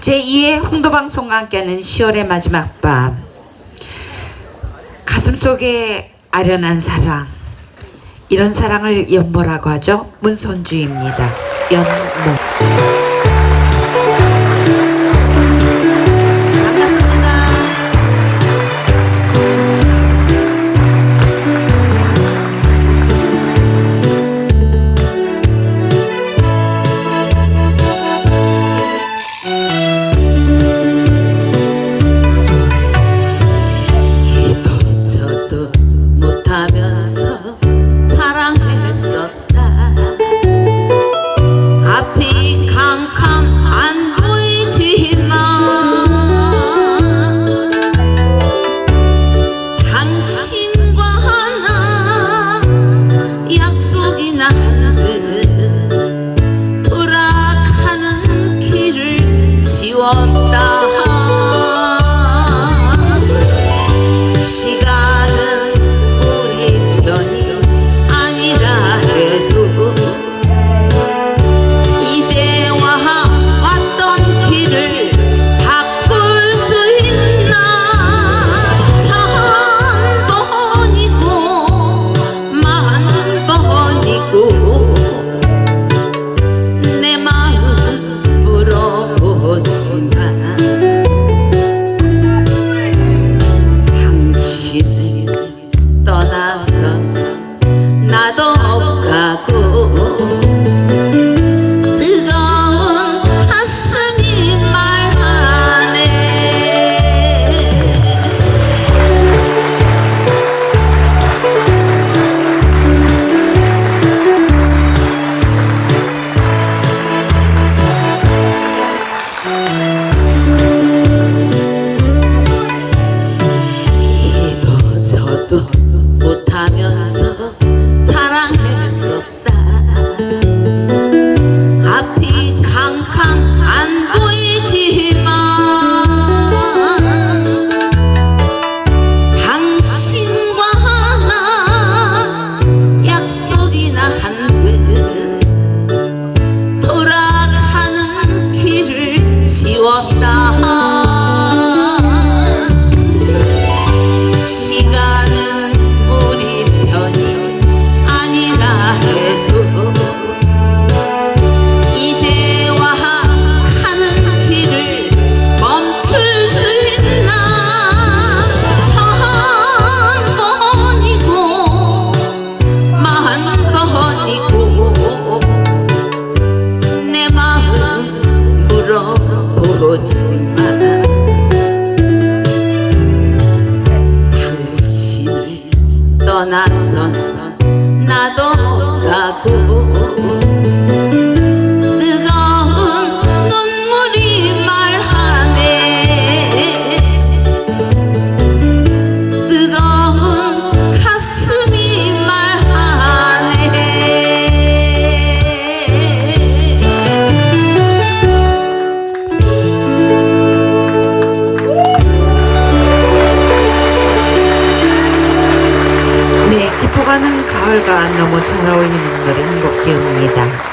제2의 홍도방송과 함께하는 10월의 마지막 밤. 가슴속에 아련한 사랑. 이런 사랑을 연모라고 하죠. 문선주입니다. 연모 我。todo. she got на сон, на дом, как у 수많은 가을과 너무 잘 어울리는 노래 한 곡 기억니다.